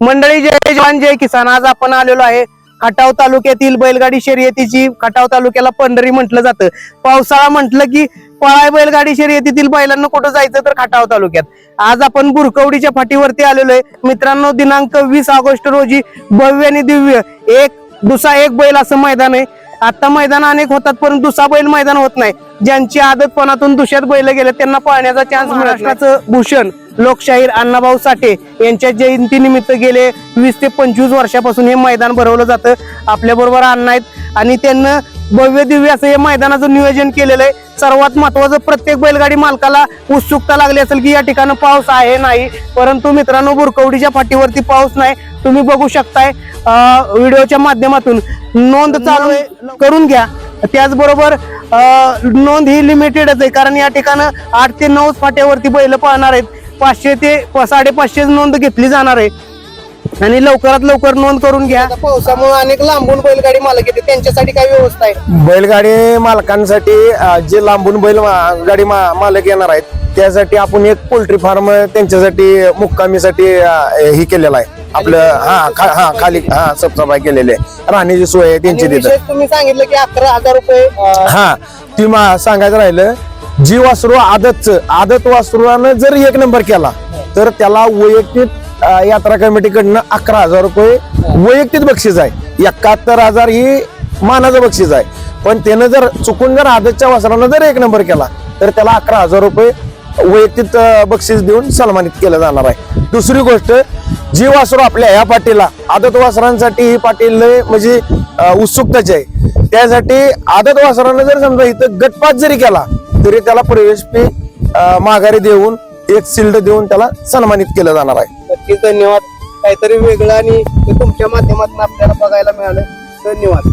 मंडळी जय जवान जय किसान. आज आपण आलेलो आहे खटाव तालुक्यातील बैलगाडी शर्यतीची. खटाव तालुक्याला पंढरी म्हटलं जातं. पावसाळा म्हटलं की पळाय बैलगाडी शर्यतीतील बैलांना कुठं जायचं तर खटाव तालुक्यात. आज आपण बुरकवडीच्या फाटीवरती आलेलो आहे. मित्रांनो दिनांक वीस ऑगस्ट रोजी भव्य आणि दिव्य एक दुसरा एक बैल असं मैदान आहे. आता मैदान अनेक होतात परंतु दुसरा बैल मैदान होत नाही. ज्यांची आदतपणातून दुसऱ्यात बैल गेले त्यांना पळण्याचा चान्स महाराष्ट्राचं भूषण लोकशाहीर अण्णाभाऊ साठे यांच्या जयंतीनिमित्त गेले वीस ते पंचवीस वर्षापासून हे मैदान भरवलं जातं. आपल्या बरोबर अण्णा आहेत आणि त्यांना भव्य दिव्य असं हे मैदानाचं नियोजन केलेलं आहे. सर्वात महत्वाचं प्रत्येक बैलगाडी मालकाला उत्सुकता लागली असेल की या ठिकाणी पाऊस आहे नाही. परंतु मित्रांनो बुरकवडीच्या फाटीवरती पाऊस नाही. तुम्ही बघू शकताय व्हिडिओच्या माध्यमातून नोंद चालू आहे. करून घ्या. त्याचबरोबर नोंद ही लिमिटेडच आहे कारण या ठिकाणी आठ ते नऊ फाट्यावरती बैल पाहणार आहेत. पाचशे ते साडेपाचशे नोंद घेतली जाणार आहे. आणि लवकरात लवकर नोंद करून घ्या. पावसामुळे अनेक लांबून बैलगाडी मालक येते त्यांच्यासाठी काय व्यवस्था आहे? बैलगाडी मालकांसाठी जे लांबून बैल मा- गाडी मालक येणार आहेत त्यासाठी आपण एक पोल्ट्री फार्म त्यांच्यासाठी मुक्कामीसाठी हे केलेलं आहे. आपलं हा खा- हा खाली हा सबसफाई केलेली आहे. राहण्याची सोय आहे त्यांची तिथं. तुम्ही सांगितलं की अकरा हजार रुपये हा. ती मा- सांगायचं राहिलं जी वासरू आदतच आदत वासरूनं जर एक नंबर केला तर त्याला वैयक्तिक यात्रा कमिटीकडनं अकरा हजार रुपये वैयक्तिक बक्षीस आहे. एकाहत्तर हजार ही मानाचं बक्षीस आहे. पण त्यानं जर चुकून जर आदतच्या वासरानं जर एक नंबर केला तर त्याला अकरा हजार रुपये वैयक्तिक बक्षीस देऊन सन्मानित केलं जाणार आहे. दुसरी गोष्ट जी वासरू आपल्या ह्या पाटीला आदत वासरांसाठी ही पाटील म्हणजे उत्सुकताची आहे. त्यासाठी आदत वासरानं जर समजा इथं गटपात जरी केला तरी त्याला प्रवेश फी माघारी देऊन एक सिल्ड देऊन त्याला सन्मानित केलं जाणार आहे. नक्कीच धन्यवाद. काहीतरी वेगळं आणि तुमच्या माध्यमातून आपल्याला बघायला मिळालं. धन्यवाद.